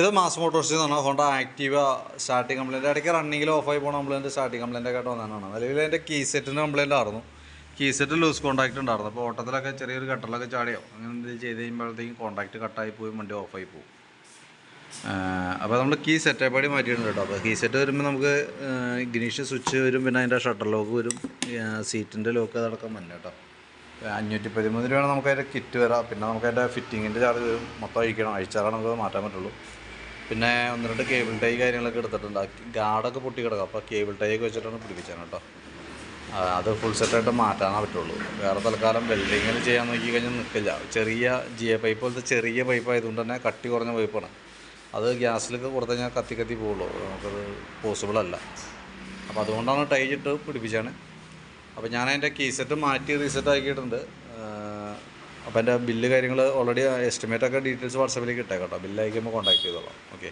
ഇത് മാസ് മോട്ടോഴ്സിൽ നിന്നാണ് Honda Activa starting complaint. ഇടയ്ക്ക് റണ്ണിങ്ങിൽ ഓഫായി പോകുന്ന കംപ്ലൈന്റ് സ്റ്റാർട്ടിങ് കംപ്ലൈന്റ് ആയിട്ട് വന്നതാണ്. നിലവിൽ അതിന്റെ കീ സെറ്റിന് കംപ്ലൈന്റ് ആയിരുന്നു. കീ സെറ്റ് ലൂസ് കോൺടാക്റ്റ് ഉണ്ടായിരുന്നു. അപ്പോൾ ഓട്ടത്തിലൊക്കെ ചെറിയൊരു കട്ടറിലൊക്കെ ചാടിയോ അങ്ങനെ എന്തെങ്കിലും ചെയ്ത് കഴിയുമ്പോഴത്തേക്കും കോൺടാക്റ്റ് കട്ടായി പോയി വണ്ടി ഓഫായി പോകും അപ്പോൾ നമ്മൾ കീ സെറ്റപ്പാടി മാറ്റിയിട്ടുണ്ട് കേട്ടോ. അപ്പോൾ കീ സെറ്റ് വരുമ്പോൾ നമുക്ക് ഇഗ്നീഷ് സ്വിച്ച് വരും പിന്നെ അതിന്റെ ഷട്ടർ ലോക്ക് വരും സീറ്റിന്റെ ലോക്ക് അതടക്കം വന്നു കേട്ടോ. അഞ്ഞൂറ്റി പതിമൂന്ന് രൂപയാണ് നമുക്ക് അതിന്റെ കിറ്റ് വരാം. പിന്നെ നമുക്ക് അതിന്റെ ഫിറ്റിങ്ങിന്റെ ചാർജ് വരും മൊത്തം അഴിക്കണം. അഴിച്ചാലാണ് നമുക്ക് മാറ്റാൻ പറ്റുള്ളൂ. പിന്നെ ഒന്ന് രണ്ട് കേബിൾ ടൈ കാര്യങ്ങളൊക്കെ എടുത്തിട്ടുണ്ട്. ഗാർഡൊക്കെ പൊട്ടി കിടക്കും. അപ്പോൾ കേബിൾ ടൈ ഒക്കെ വെച്ചിട്ടാണ് പിടിപ്പിച്ചത് കേട്ടോ. അത് ഫുൾ സെറ്റായിട്ട് മാറ്റാനേ പറ്റുള്ളൂ. വേറെ തൽക്കാലം വെൽഡിങ്ങിൽ ചെയ്യാൻ നോക്കി കഴിഞ്ഞാൽ നിൽക്കില്ല ചെറിയ ജി എ പൈപ്പ് പോലത്തെ ചെറിയ പൈപ്പ് ആയതുകൊണ്ട് തന്നെ കട്ടി കുറഞ്ഞ പൈപ്പാണ് അത് ഗ്യാസിലൊക്കെ കൊടുത്തു കഴിഞ്ഞാൽ കത്തി കത്തി പോവുള്ളൂ നമുക്കത് പോസിബിൾ അല്ല. അപ്പോൾ അതുകൊണ്ടാണ് ടൈ ഇട്ട് പിടിപ്പിച്ചാണ് അപ്പോൾ ഞാൻ അതിന്റെ കീസെറ്റ് മാറ്റി റീസെറ്റ് ആക്കിയിട്ടുണ്ട്. അപ്പോൾ എന്റെ ബില്ല് കാര്യങ്ങൾ ഓൾറെഡി എസ്റ്റിമേറ്റ് ഒക്കെ ഡീറ്റെയിൽസ് വാട്സാപ്പിലേക്ക് ഇട്ടേക്കാം കേട്ടോ ബില്ല് അയക്കുമ്പോൾ കോൺടാക്ട് ചെയ്തോളാം. ഓക്കെ